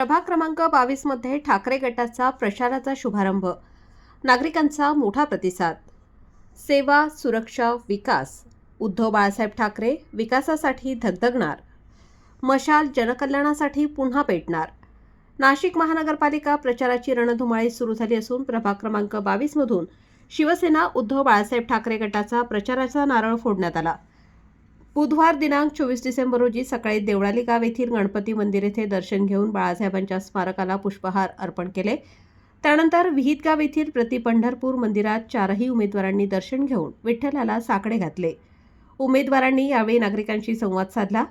प्रभाग क्रमांक बावीसमध्ये ठाकरे गटाचा प्रचाराचा शुभारंभ. नागरिकांचा मोठा प्रतिसाद. सेवा सुरक्षा विकास. उद्धव बाळासाहेब ठाकरे विकासासाठी धगधगणार. मशाल जनकल्याणासाठी पुन्हा पेटणार. नाशिक महानगरपालिका प्रचाराची रणधुमाळी सुरू झाली असून प्रभाग क्रमांक बावीसमधून शिवसेना उद्धव बाळासाहेब ठाकरे गटाचा प्रचाराचा नारळ फोडण्यात आला. बुधवार दिनांक चोवीस डिसेंबर रोजी सकाळी देवळाली गाव येथील गणपती मंदिर येथे दर्शन घेऊन बाळासाहेबांच्या स्मारकाला पुष्पहार अर्पण केले. त्यानंतर विहितगाव येथील प्रति पंढरपूर मंदिरात चारही उमेदवारांनी दर्शन घेऊन विठ्ठलाला साकडे घातले. उमेदवारांनी यावेळी नागरिकांशी संवाद साधला.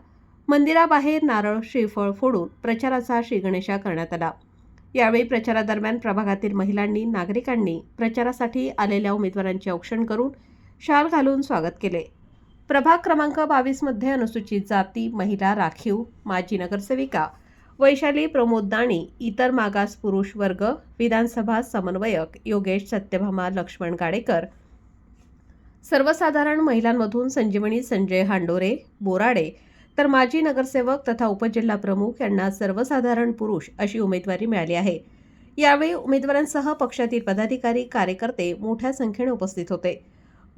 मंदिराबाहेर नारळ श्रीफळ फोडून प्रचाराचा श्रीगणेशा करण्यात आला. यावेळी प्रचारादरम्यान प्रभागातील महिलांनी नागरिकांनी प्रचारासाठी आलेल्या उमेदवारांचे औक्षण करून शाल घालून स्वागत केले. प्रभाग क्रमांक बावीसमध्ये अनुसूचित जाती महिला राखीव माजी नगरसेविका वैशाली प्रमोद दाणी इतर मागास पुरुष वर्ग विधानसभा समन्वयक योगेश सत्यभामा लक्ष्मण गाडेकर सर्वसाधारण महिलांमधून संजीवनी संजय हांडोरे बोराडे तर माजी नगरसेवक तथा उपजिल्हा प्रमुख यांना सर्वसाधारण पुरुष अशी उमेदवारी मिळाली आहे. यावेळी उमेदवारांसह पक्षातील पदाधिकारी कार्यकर्ते मोठ्या संख्येने उपस्थित होते.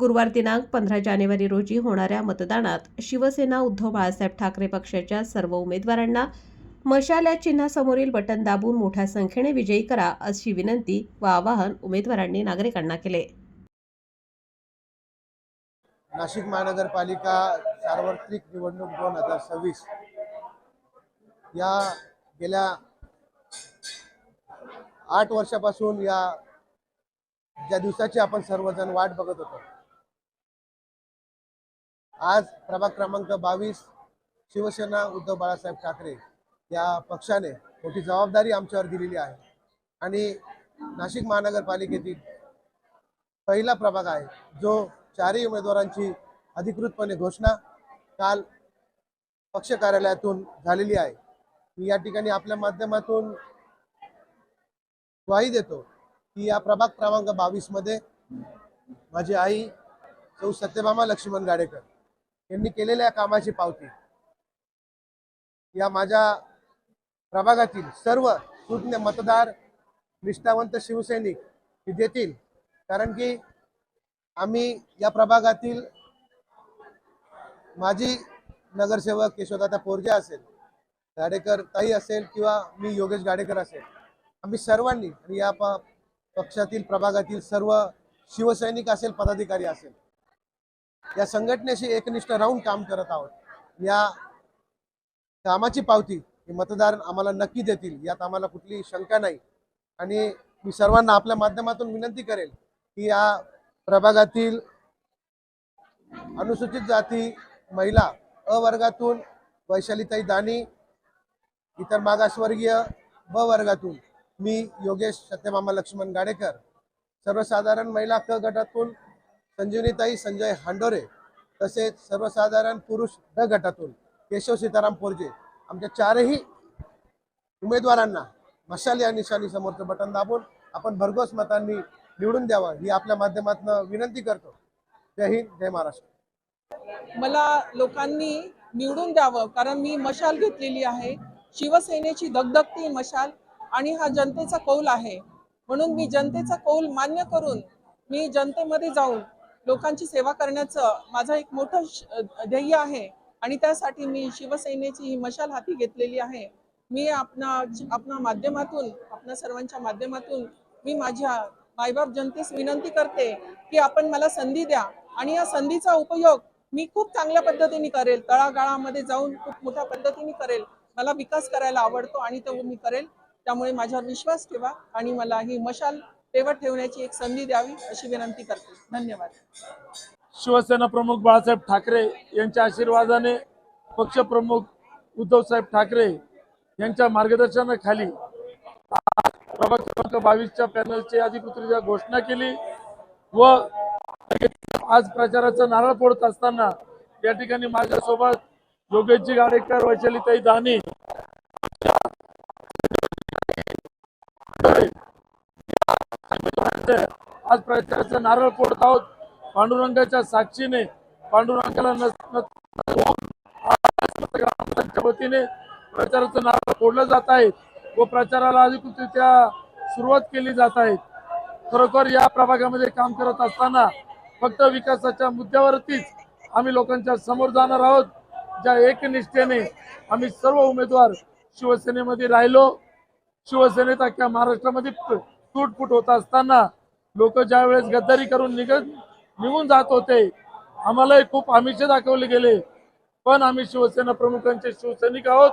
गुरुवार दिनांक पंधरा जानेवारी रोजी होणाऱ्या मतदानात शिवसेना उद्धव बाळासाहेब ठाकरे पक्षाच्या सर्व उमेदवारांना मशाल या चिन्हासमोरील बटन दाबून मोठ्या संख्येने विजयी करा अशी विनंती व आवाहन उमेदवारांनी नागरिकांना केले. नाशिक महानगरपालिका सार्वत्रिक निवडणूक दोन हजार सव्वीस या गेल्या आठ वर्षापासून या ज्या दिवसाची आपण सर्वजण वाट बघत होतो आज प्रभाग क्रमांक बावीस शिवसेना उद्धव बाळासाहेब ठाकरे या पक्षाने मोठी जबाबदारी आमच्यावर दिलेली आहे. आणि नाशिक महानगरपालिकेतील पहिला प्रभाग आहे जो चारही उमेदवारांची अधिकृतपणे घोषणा काल पक्ष कार्यालयातून झालेली आहे. मी या ठिकाणी आपल्या माध्यमातून ग्वाही देतो की या प्रभाग क्रमांक बावीसमध्ये माझी आई सौ सत्यभामा लक्ष्मण गाडेकर यांनी केलेल्या कामाची पावती. या माझ्या प्रभागातील सर्व सुज्ञ मतदार निष्ठावंत शिवसैनिक हे देतील. कारण की आम्ही या प्रभागातील माजी नगरसेवक यशोदाता पोरजे असेल गाडेकर ताई असेल किंवा मी योगेश गाडेकर असेल आम्ही सर्वांनी आणि या पक्षातील प्रभागातील सर्व शिवसैनिक असेल पदाधिकारी असेल या संघटनेशी एकनिष्ठ राहून काम करत आहोत. या कामाची पावती हे मतदार आम्हाला नक्की देतील यात आम्हाला कुठली शंका नाही. आणि मी सर्वांना आपल्या माध्यमातून विनंती करेल की या प्रभागातील अनुसूचित जाती महिला अ वर्गातून वैशालीताई दानी इतर मागासवर्गीय ब वर्गातून मी योगेश सत्यमामा लक्ष्मण गाडेकर सर्वसाधारण महिला क गटातून संजीवनीताई संजय हांडोरे तसेच सर्वसाधारण पुरुष ड गटातून केशव सीताराम पोरजे आमच्या चारही उमेदवारांना मशाल या निशाणी समोरचं बटन दाबून आपण भरघोस मतांनी निवडून द्यावं ही आपल्या माध्यमातून विनंती करतो. जय हिंद जय महाराष्ट्र. मला लोकांनी निवडून द्यावं कारण मी मशाल घेतलेली आहे. शिवसेनेची दगदगती मशाल आणि हा जनतेचा कौल आहे. म्हणून मी जनतेचा कौल मान्य करून मी जनतेमध्ये जाऊन लोकांची सेवा करण्याचं माझं एक मोठं ध्येय आहे. आणि त्यासाठी मी शिवसेनेची ही मशाल हाती घेतलेली आहे. मी आपणा आपणा माध्यमातून आपणा सर्वांच्या माध्यमातून मी माझ्या मायबाप जनतेस विनंती करते की आपण मला संधी द्या. आणि या संधीचा उपयोग मी खूप चांगल्या पद्धतीने करेल. तळागाळामध्ये जाऊन खूप मोठ्या पद्धतीने करेल. मला विकास करायला आवडतो आणि तो मी करेल. त्यामुळे माझ्यावर विश्वास ठेवा आणि मला ही मशाल तेवत ठेवण्याची एक संधी द्यावी अशी विनंती करते. धन्यवाद. शिवसेना प्रमुख बाळासाहेब ठाकरे यांच्या आशीर्वादाने पक्षप्रमुख उद्धवसाहेब ठाकरे यांच्या मार्गदर्शनाखाली प्रभाग क्रमांक बावीसच्या पॅनलची अधिकृतरित्या घोषणा केली व आज प्रचाराचा नारळ फोडत असताना या ठिकाणी माझ्यासोबत योगेशजी गाडेकर वैशालीताई दानी आज प्रचाराचा नारळ फोडत आहोत. पांडुरंगाच्या साक्षीने पांडुरंगाला नस- वतीने प्रचाराचं नारळ फोडलं जात आहे. व प्रचाराला अधिकृतरित्या सुरुवात केली जात आहे. खरोखर या प्रभागामध्ये काम करत असताना फक्त विकासाच्या मुद्द्यावरतीच आम्ही लोकांच्या समोर जाणार आहोत. ज्या एकनिष्ठेने आम्ही सर्व उमेदवार शिवसेनेमध्ये राहिलो. शिवसेनेत अख्ख्या महाराष्ट्रामध्ये तुटफुट होत असताना लोक ज्या वेळेस गद्दारी करून निघत निघून जात होते आम्हालाही खूप आमिषे दाखवले गेले. पण आम्ही शिवसेना प्रमुखांचे शिवसैनिक आहोत.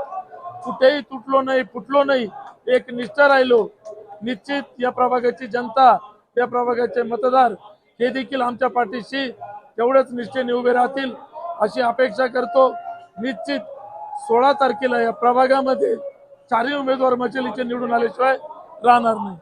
कुठेही तुटलो नाही फुटलो नाही एक निष्ठा राहिलो. निश्चित या प्रभागाची जनता या प्रभागाचे मतदार हे देखील आमच्या पाठीशी तेवढेच निष्ठेने उभे राहतील अशी अपेक्षा करतो. निश्चित सोळा तारखेला या प्रभागामध्ये चारही उमेदवार मचलीचे निवडून आल्याशिवाय राहणार नाही.